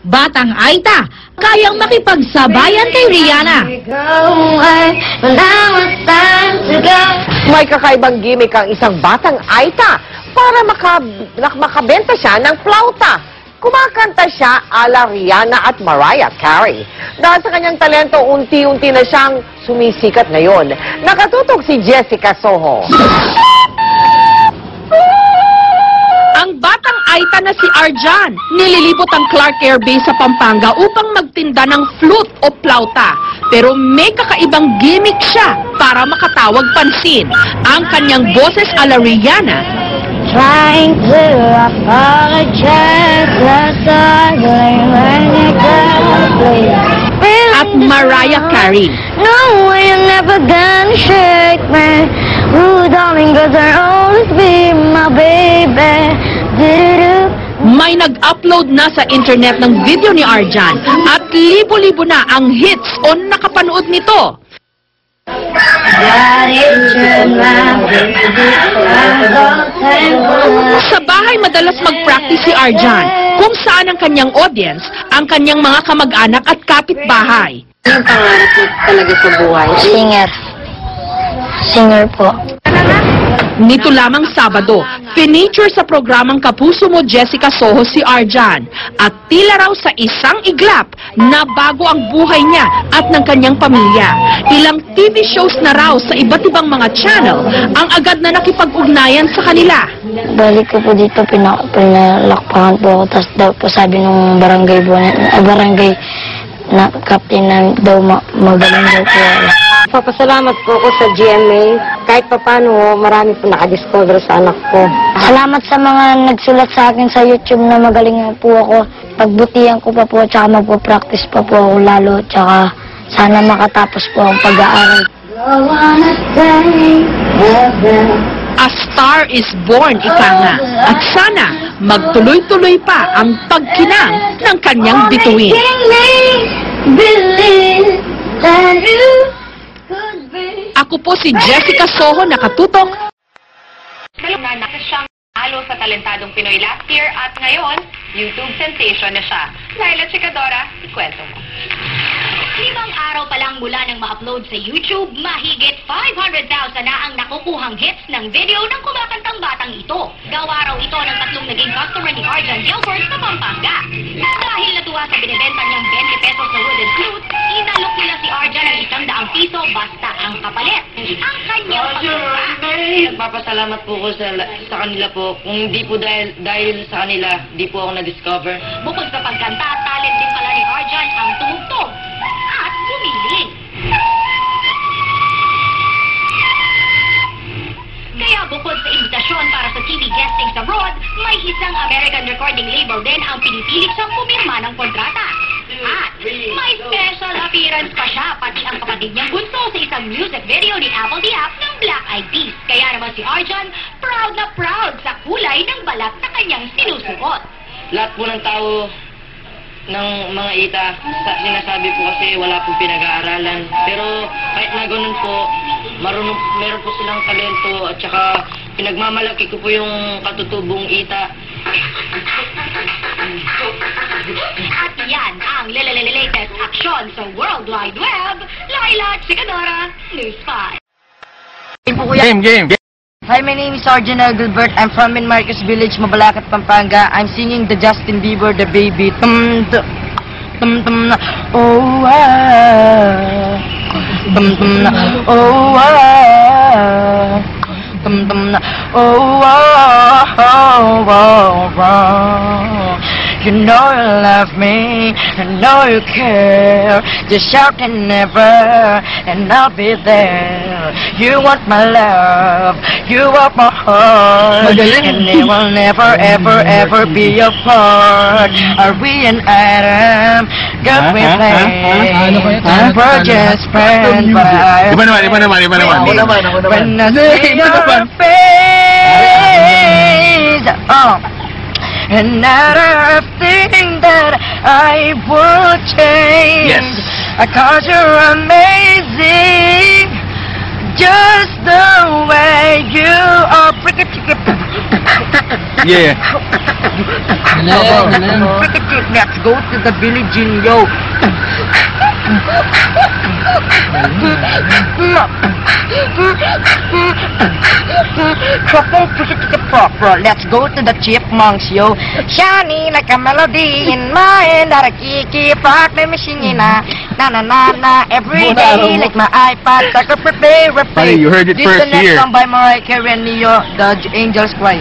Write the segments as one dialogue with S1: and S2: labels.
S1: Batang Aita, kayang makipagsabayan kay Rihanna.
S2: May kakaibang gimmick ang isang batang Aita para maka, nak- makabenta siya ng flauta. Kumakanta siya ala Rihanna at Mariah Carey. Dahil sa kanyang talento, unti-unti na siyang sumisikat ngayon. Nakatutok si Jessica Soho.
S3: Aita na si Arjan, nililibot ang Clark Air Base sa Pampanga upang magtinda ng flute o plauta. Pero may kakaibang gimmick siya para makatawag pansin. Ang kanyang boses ala Rihanna
S4: Trying to apologize when it comes
S3: at Mariah Carey.
S4: No, you're never gonna shake me. Ooh, darling, cause I'll always be
S3: May nag-upload na sa internet ng video ni Arjan at libo-libo na ang hits o nakapanood nito. Sa bahay madalas mag-practice si Arjan kung saan ang kanyang audience, ang kanyang mga kamag-anak at kapitbahay.
S2: Anong pangarap mo talaga sa buhay?
S4: Singer. Singer po.
S3: Nito lamang Sabado, feature sa programang Kapuso Mo Jessica Soho si Arjan at tila raw sa isang iglap na bago ang buhay niya at ng kanyang pamilya. Ilang TV shows na raw sa iba't ibang mga channel ang agad na nakipag-ugnayan sa kanila.
S4: Balik ko po dito, pina, pinalakpakan po ako. Tapos daw po sabi nung barangay ah, barangay na captain na daw ma, magaling daw po.
S2: Papasalamat po ako sa GMA. Kahit papano, marami po nakadiscover sa anak ko.
S4: Salamat sa mga nagsulat sa akin sa YouTube na magaling nga po ako. Pagbutihan ko pa po, tsaka magpo-practice pa po ako lalo, tsaka sana makatapos po ang pag-aaral.
S3: A star is born, ika nga. At sana magtuloy-tuloy pa ang pagkinang ng kanyang bituin. Ako po si Jessica Soho, nakatutok
S5: na nasa siyang halo sa talentadong Pinoy last year at ngayon, YouTube sensation na siya. Laila Chikadora, ikwento mo.
S6: Limang araw pa lang mula nang ma-upload sa YouTube, mahigit 500,000 na ang nakukuhang hits ng video ng kumakantang batang ito. Gawa raw ito ng tatlong naging customer ni Arjan Gilford sa Pampanga. Dahil natuwa sa binibenta niyang 20 pesos na wooden flute, inalok nila si Arjan ng isang daang piso basta ang kapalit. Ang kanyang pagkanta.
S7: Nagpapasalamat po ko sa, sa kanila po. Kung hindi po dahil, dahil sa kanila, di po ako na-discover.
S6: Bukod sa pagkanta, Kaya bukod sa imbitasyon para sa TV guesting sa abroad, may isang American recording label din ang pinipilit siyang pumirma ng kontrata. At may special appearance pa siya, pati ang kapatid niyang bunso sa isang music video ni Apple the App ng Black Eyed Peas. Kaya naman si Arjan, proud na proud sa kulay ng balat na kanyang sinusuot.
S7: Lahat po ng tao ng mga ita, sa, sinasabi po kasi wala pong pinag-aaralan. Pero kahit na ganun po, marunong, meron po silang talento at saka pinagmamalaki ko po yung katutubong ita.
S6: At yan ang latest action sa World Wide Web. Laila Chikadora, News 5.
S8: Game, game.
S2: Hi, my name is Arjun Gilbert. I'm from in Marcos Village, Mabalacat, Pampanga. I'm singing the Justin Bieber, the baby. Tum, tum, tum, tum. Oh, ah. Tum, tum. Oh, ah. Tum, tum. Oh, ah. Oh, oh, oh. You know you love me, I know you care. Just shout and never, and I'll be there. You want my love, you want my heart, and it will never, ever, ever be apart. Are we an item? Good we play. We're just friends, but I.
S8: Iba naman, iba naman, iba naman.
S2: When I see your face, oh. And I think that I would change.
S8: Yes.
S2: Cause you're amazing.
S8: Yeah.
S2: Let's go to the village in yo. Trouble to the proper. Let's go to the chipmunks, yo. Shining like a melody in my head that I keep keep rock me singing na na na na na every day like my iPad like a prepare
S8: Honey, you heard it
S2: this
S8: first
S2: the next song by Mariah Carey and Neo, the Angels Cry.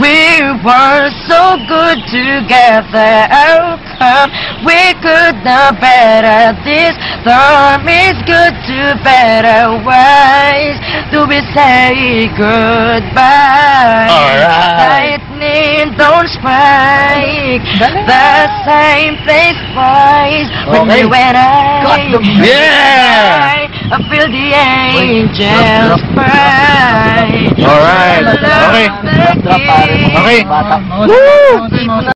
S2: We were so good together. How come we could know better? This time is good to better ways. Do we say goodbye?
S8: Alright.
S2: Lightning don't strike the same place twice. When
S8: Okay.
S2: you and I,
S8: Yeah!
S2: I feel the angels cry.
S8: Alright. Okay.
S2: Okay.
S8: Okay.
S2: Woo!